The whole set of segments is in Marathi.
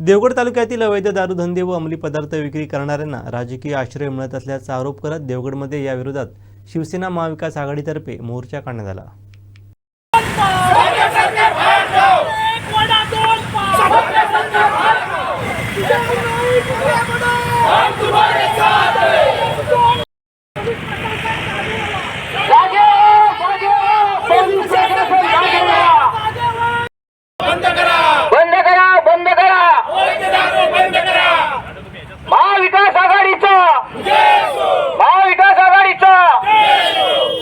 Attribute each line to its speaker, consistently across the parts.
Speaker 1: देवगड तालुक्यातील अवैध दारूधंदे व अंमली पदार्थ विक्री करणाऱ्यांना राजकीय आश्रय मिळत असल्याचा आरोप करत देवगडमध्ये याविरोधात शिवसेना महाविकास आघाडीतर्फे मोर्चा काढण्यात आला
Speaker 2: एक वडा दोन पाव
Speaker 3: बंद करा बंद करा महाविकास आघाडीचा महाविकास आघाडीचा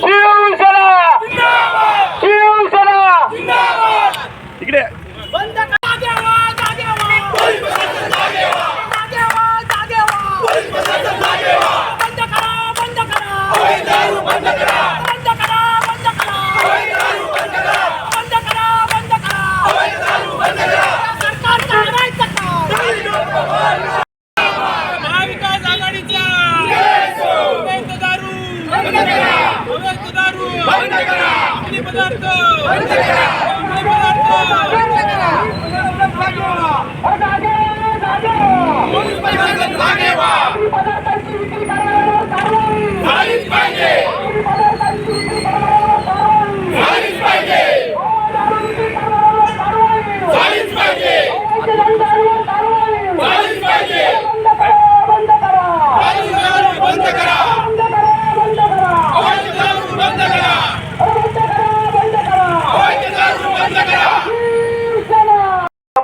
Speaker 3: शिवसेना शिवसेना
Speaker 2: बंद करा देवा जागेवा जागेवा जागेवा बंद करा बंद करा बंद करा बंद करा बंद करा बंद करा बंद करा सरकार कारवाईचं का महाविकास आघाडीच्या अवैध दारू अवैध दारू अंमली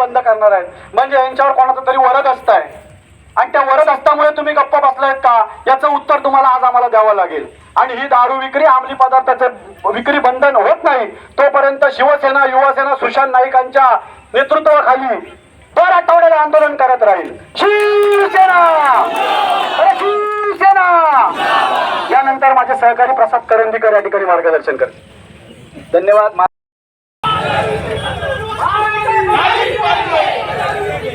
Speaker 4: बंद करणार आहेत. म्हणजे यांच्यावर कोणाचा तरी वरद असताय. आणि त्या वरद असल्यामुळे तुम्ही गप्प बसलायत का? याचं उत्तर तुम्हाला आज आम्हाला द्यावं लागेल. आणि ही दारू विक्री अंमली पदार्थाचे विक्री बंधन होत नाही. तोपर्यंत शिवसेना युवासेना सुशांत नाईकांच्या नेतृत्वाखाली दर आठवड्याला आंदोलन करत राहील. शिवसेना! शिवसेना! यानंतर माझे सहकारी प्रसाद करंदीकर या ठिकाणी मार्गदर्शन करतील. धन्यवाद.
Speaker 3: अंमली